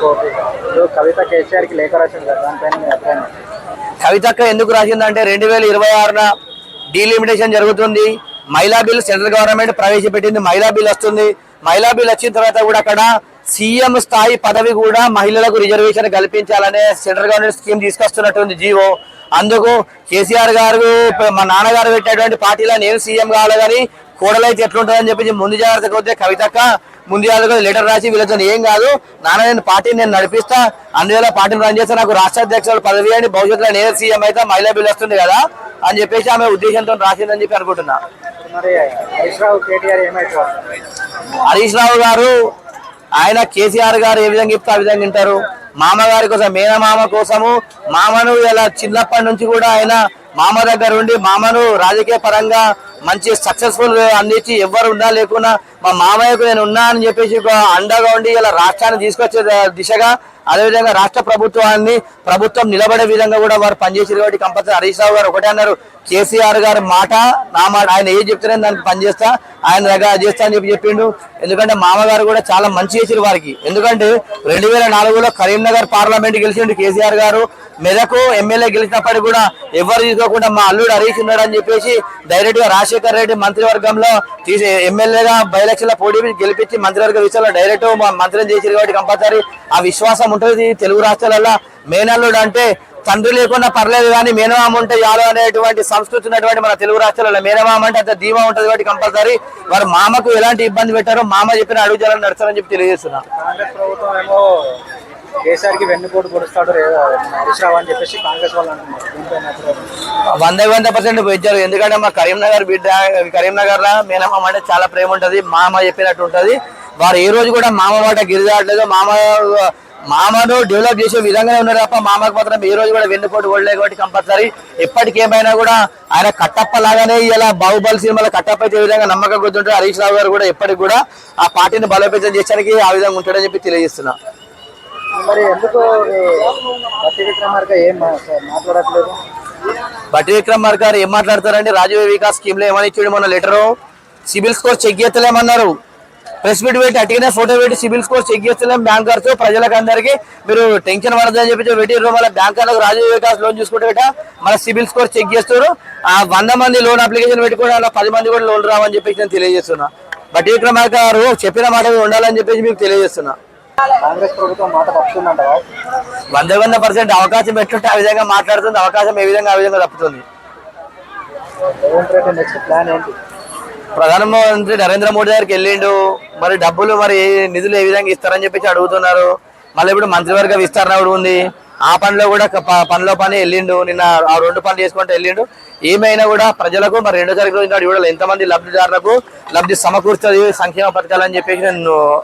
ఇప్పుడు కవిత కేసీఆర్కి లేఖ రాసింది కదా దానిపైన కవితక్క ఎందుకు రాసిందంటే రెండు వేల ఇరవై ఆరున డీలిమిటేషన్ జరుగుతుంది. మహిళా బిల్ సెంట్రల్ గవర్నమెంట్ ప్రవేశపెట్టింది మహిళా బిల్ వస్తుంది. మహిళా బిల్ వచ్చిన తర్వాత కూడా అక్కడ సీఎం స్థాయి పదవి కూడా మహిళలకు రిజర్వేషన్ కల్పించాలనే సెంట్రల్ గవర్నమెంట్ స్కీమ్ తీసుకొస్తున్నట్టుంది జీవో. అందుకు కేసీఆర్ గారు మా నాన్నగారు పెట్టేటువంటి పార్టీలో నేను సీఎం కావాలి కానీ కోడలైతే ఎట్లుంటుందని చెప్పి ముందు జాగ్రత్తగా వస్తే కవితక్క ముందు లెటర్ రాసి వీళ్ళతో ఏం కాదు నాన్న నేను పార్టీని నేను నడిపిస్తా అందువల్ల పార్టీని రన్ చేస్తే నాకు రాష్ట్ర అధ్యక్షుడు పదవి అని భవిష్యత్తులో నేనే సీఎం అయితే మహిళా బిల్ వస్తుంది కదా అని చెప్పేసి ఆమె ఉద్దేశంతో రాసిందని చెప్పి అనుకుంటున్నా. హరీష్ రావు గారు ఆయన కేసీఆర్ గారు ఏ విధంగా చెప్తే ఆ విధంగా వింటారు. మామగారి కోసం మేనమామ కోసము మామను ఇలా చిన్నప్పటి నుంచి కూడా ఆయన మామ దగ్గర ఉండి మామను రాజకీయ పరంగా మంచి సక్సెస్ఫుల్ అందించి ఎవరు ఉన్నా లేకున్నా మా మామయ్యకు నేను ఉన్నా అని చెప్పేసి అండగా ఉండి ఇలా రాష్ట్రాన్ని తీసుకొచ్చే దిశగా అదేవిధంగా రాష్ట్ర ప్రభుత్వాన్ని ప్రభుత్వం నిలబడే విధంగా కూడా వారు పనిచేసారు కాబట్టి కంపల్సరీ హరీష్ రావు గారు ఒకటే అన్నారు. కేసీఆర్ గారి మాట నా మాట ఆయన ఏం చెప్తేనే దానికి పనిచేస్తా ఆయన దగ్గర చేస్తా అని చెప్పి చెప్పిండు. ఎందుకంటే మామగారు కూడా చాలా మంచి చేసారు వారికి. ఎందుకంటే రెండు వేల నాలుగులో కరీంనగర్ పార్లమెంట్ గెలిచిండు కేసీఆర్ గారు. మెదకు ఎమ్మెల్యే గెలిచినప్పటికీ కూడా ఎవరు తీసుకోకుండా మా అల్లుడు హరీష్ ఉన్నాడు అని చెప్పేసి డైరెక్ట్గా రాజశేఖర్ రెడ్డి మంత్రివర్గంలో తీసి ఎమ్మెల్యేగా బై పోటీ గెలిపించి మంత్రివర్గ విషయంలో డైరెక్ట్ మంత్రం చేసారు కాబట్టి కంపల్సరీ ఆ విశ్వాసం ఉంటుంది తెలుగు రాష్ట్రాలలో మేనల్లుడు అంటే తండ్రి లేకుండా పర్లేదు కానీ మేనమామ ఉంటే చాలు అనేటువంటి సంస్కృతి ఉన్నటువంటి మన తెలుగు రాష్ట్రాలలో మేనమామ అంటే అంత ధీమా ఉంటుంది కాబట్టి కంపల్సరీ వారు మామకు ఎలాంటి ఇబ్బంది పెట్టారో మామ చెప్పిన అడుగుజాలను నడుస్తారని చెప్పి తెలియజేస్తున్నా. కాంగ్రెస్ ప్రభుత్వం ఏమో కేసీఆర్కి వెన్నుపోటు పొడుస్తాడు రే- హరీష్ రావు అని చెప్పేసి కాంగ్రెస్ వాళ్ళు అంటున్నారు. దీనిపైన అభిప్రాయం. వంద వంద పర్సెంట్ పెంచారు ఎందుకంటే మా కరీంనగర్ బిడ్డ కరీంనగర్లో మేనమామ అంటే చాలా ప్రేమ ఉంటది. మామ చెప్పినట్టు ఉంటది. వారు ఏ రోజు కూడా మామ మాట గిరిదాడలేదు మామ మామను డెవలప్ చేసే విధంగానే ఉన్నారు తప్ప మామకు మాత్రం ఏ రోజు కూడా వెన్నుపోటు కొడలేదు కాబట్టి కంపల్సరీ ఎప్పటికేమైనా కూడా ఆయన కట్టప్ప లాగానే ఇలా బాహుబలి సినిమాలో కట్టప్ప అయితే విధంగా నమ్మకం గుర్తుంటారు హరీష్ రావు గారు కూడా ఎప్పటికి కూడా ఆ పార్టీని బలోపేతం చేయడానికి ఆ విధంగా ఉంటాడని చెప్పి తెలియజేస్తున్నా. మరి ఎందుకు ఈ బట్టి విక్రమార్క ఏం మా- మాట్లాడట్లేదు? బట్టి విక్రమార్ గారు ఏం మాట్లాడతారండి? రాజీవ్ వికాస్ స్కీమ్లో ఏమని ఇచ్చాడు మన లెటర్? సిబిల్ స్కోర్ చెక్ చేస్తలేమన్నారు. ప్రెస్ మీట్ పెట్టి అటుగానే ఫోటో పెట్టి సిబిల్ స్కోర్ చెక్ చేస్తలేం బ్యాంకర్స్ ప్రజలకు అందరికి మీరు టెన్షన్ పడదని చెప్పి పెట్టిర్రు మళ్ళీ బ్యాంకర్లకు రాజీవ్ వికాస్ లోన్ చూసుకుంటే మన సిబిల్ స్కోర్ చెక్ చేస్తారు ఆ వంద మంది లోన్ అప్లికేషన్ పెట్టుకుని అలా పది మంది కూడా లోన్ రావని చెప్పేసి నేను తెలియజేస్తున్నా. బట్టి విక్రమార్ గారు చెప్పిన మాట ఉండాలని చెప్పేసి మీకు తెలియజేస్తున్నా. వంద వంద పర్సెంట్ అవకాశం పెట్టుంటే ఆ విధంగా మాట్లాడుతుంది. అవకాశం ఏ విధంగా ఆ విధంగా తప్పుతుంది. ప్రధానమంత్రి నరేంద్ర మోడీ దగ్గరికి వెళ్ళిండు. మరి డబ్బులు మరి నిధులు ఏ విధంగా ఇస్తారని చెప్పేసి అడుగుతున్నారు. మళ్ళీ ఇప్పుడు మంత్రివర్గ విస్తరణ కూడా ఉంది. ఆ పనిలో కూడా ప- పనిలో పని వెళ్ళిండు. నిన్న ఆ రెండు పనులు చేసుకుంటూ వెళ్ళిండు. ఏమైనా కూడా ప్రజలకు మరి రెండో తారీఖు రోజు నాడు ఎంతమంది లబ్ధిదారులకు లబ్ధి సమకూర్చది సంక్షేమ పథకాలు అని చెప్పేసి నేను